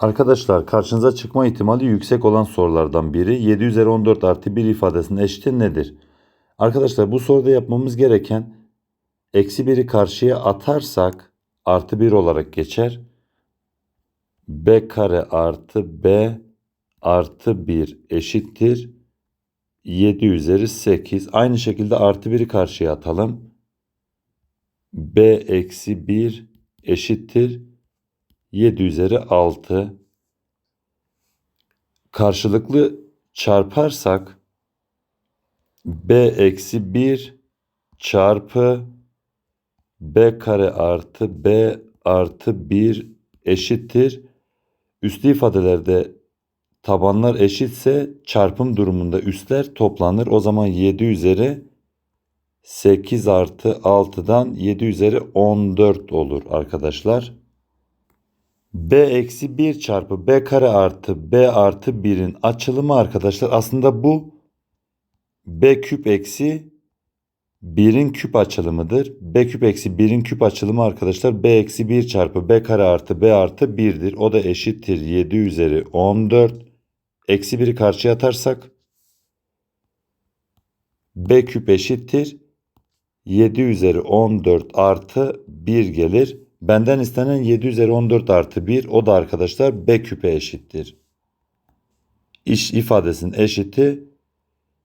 Arkadaşlar karşınıza çıkma ihtimali yüksek olan sorulardan biri 7 üzeri 14 artı 1 ifadesinin eşiti nedir? Arkadaşlar bu soruda yapmamız gereken eksi 1'i karşıya atarsak artı 1 olarak geçer. b kare artı b artı 1 eşittir. 7 üzeri 8. Aynı şekilde artı 1'i karşıya atalım. b eksi 1 eşittir. 7 üzeri 6. Karşılıklı çarparsak b eksi 1 çarpı b kare artı b artı 1 eşittir. Üslü ifadelerde tabanlar eşitse çarpım durumunda üstler toplanır. O zaman 7 üzeri 8 artı 6'dan 7 üzeri 14 olur arkadaşlar. B eksi 1 çarpı b kare artı b artı 1'in açılımı arkadaşlar aslında bu b küp eksi 1'in küp açılımıdır. b küp eksi 1'in küp açılımı arkadaşlar b eksi 1 çarpı b kare artı b artı 1'dir. O da eşittir 7 üzeri 14. Eksi 1'i karşıya atarsak b küp eşittir 7 üzeri 14 artı 1 gelir. Benden istenen 7 üzeri 14 artı 1 o da arkadaşlar b küpe eşittir. İş ifadesinin eşiti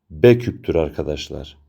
b küptür arkadaşlar.